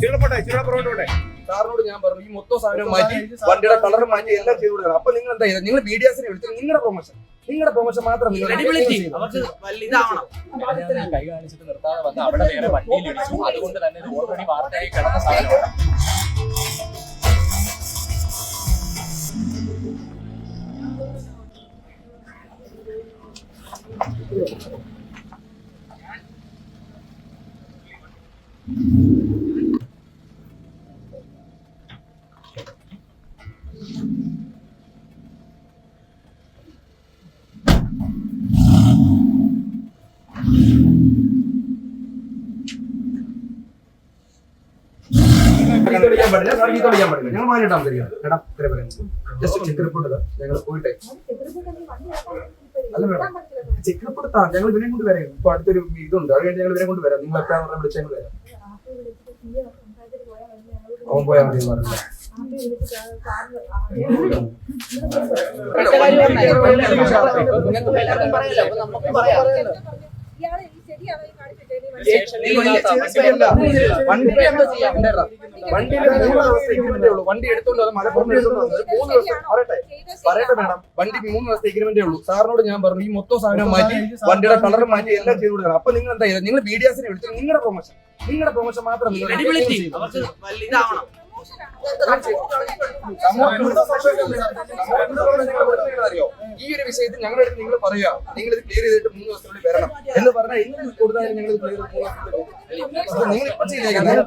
ചിറപ്പോട്ടെ ചിറപ്പുറോട്ടെ സാറിനോട് ഞാൻ പറഞ്ഞു ഈ മൊത്തം സാധനം മാറ്റി വണ്ടിയുടെ കളർ മാറ്റി എല്ലാം ചെയ്തു കൊടുക്കണം അപ്പൊ നിങ്ങൾ എന്താ ചെയ്തത് നിങ്ങൾ മീഡിയാസിനെ വിളിച്ചു നിങ്ങളുടെ പ്രൊമോഷൻ നിങ്ങളുടെ പ്രൊമോഷൻ മാത്രം നിങ്ങൾ കൈ കാണിച്ചിട്ട് നിർത്താതെ വന്ന് അവിടെ വേറെ വണ്ടിയിൽ അതുകൊണ്ട് തന്നെ ഓൾറെഡി വാർത്തയായി കിടന്ന സാധനമാണ് ഞങ്ങൾ മാറിയിട്ടാണ് തരിക എടാ ഇത്ര പറയുന്നത് ജസ്റ്റ് ചെക്ക് ഞങ്ങൾ പോയിട്ടെ. അല്ല മേഡം ചെക്ക് റിപ്പോർട്ട് ഞങ്ങൾ ഇവനെ കൊണ്ട് വരാം ഇപ്പൊ അടുത്തൊരു ഇതുണ്ട് അത് കഴിഞ്ഞ് ഞങ്ങൾ ഇവനെ കൊണ്ട് വരാം നിങ്ങൾ എപ്പോഴാണ് പറഞ്ഞാൽ വിളിച്ചാൽ ഞങ്ങൾ വരാം അവൻ പോയാൽ മതി പറഞ്ഞില്ല ഇയാളെ വണ്ടി എടുത്തോണ്ട് അത് മലപ്പുറം എടുത്തോണ്ട് മൂന്ന് ദിവസം പറയട്ടെ പറയട്ടെ മേഡം വണ്ടി മൂന്ന് ദിവസത്തെ എഗ്രിമെന്റേ ഉള്ളൂ. സാറിനോട് ഞാൻ പറഞ്ഞു ഈ മൊത്തം സാധനം മാറ്റി വണ്ടിയുടെ കളർ മാറ്റി എല്ലാം ചെയ്തു കൊടുക്കണം അപ്പൊ നിങ്ങൾ എന്താ നിങ്ങൾ മീഡിയാസിനെ വിളിച്ചു നിങ്ങളുടെ പ്രൊമോഷൻ നിങ്ങളുടെ പ്രൊമോഷൻ മാത്രം നിങ്ങൾ അറിയോ? ഈ ഒരു വിഷയത്തിൽ ഞങ്ങളുടെ അടുത്ത് നിങ്ങൾ പറയുക നിങ്ങൾ ഇത് ക്ലിയർ ചെയ്തിട്ട് മൂന്ന് ദിവസത്തിനുള്ളിൽ വരണം എന്ന് പറഞ്ഞാൽ എന്ത് കൊടുത്താലും ഞങ്ങൾ ക്ലിയർ മൂന്ന് ക്ലിയർ നിങ്ങൾ ചെയ്തേക്കുന്നത്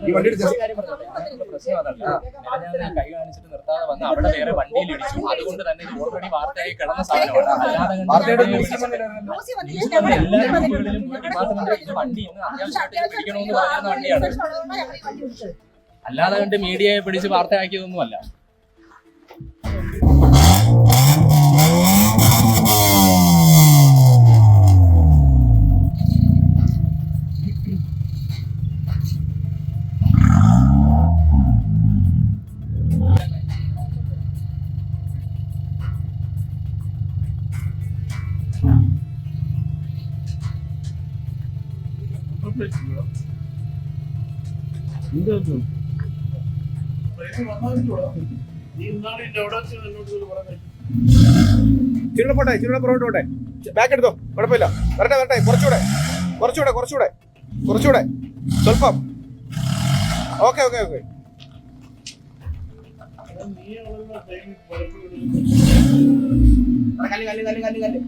ഈ ഞാൻ കൈ കാണിച്ചിട്ട് വണ്ടിയിൽ ഇടിച്ചു അതുകൊണ്ട് തന്നെ കിടന്ന അല്ലാതെ കണ്ട് മീഡിയയെ പിടിച്ച് വാർത്തയാക്കിയതൊന്നുമല്ല. ചിറപ്പോട്ടെ പോട്ടെ ബാക്ക് എടുത്തോ? കുഴപ്പമില്ല. വരട്ടെ വരട്ടെ. കുറച്ചുകൂടെ കുറച്ചുകൂടെ കുറച്ചുകൂടെ കുറച്ചുകൂടെ. സ്വല്പം. Okay okay okay. കല്ല് കല്ല് കല്ല് കല്ല് കല്ല്.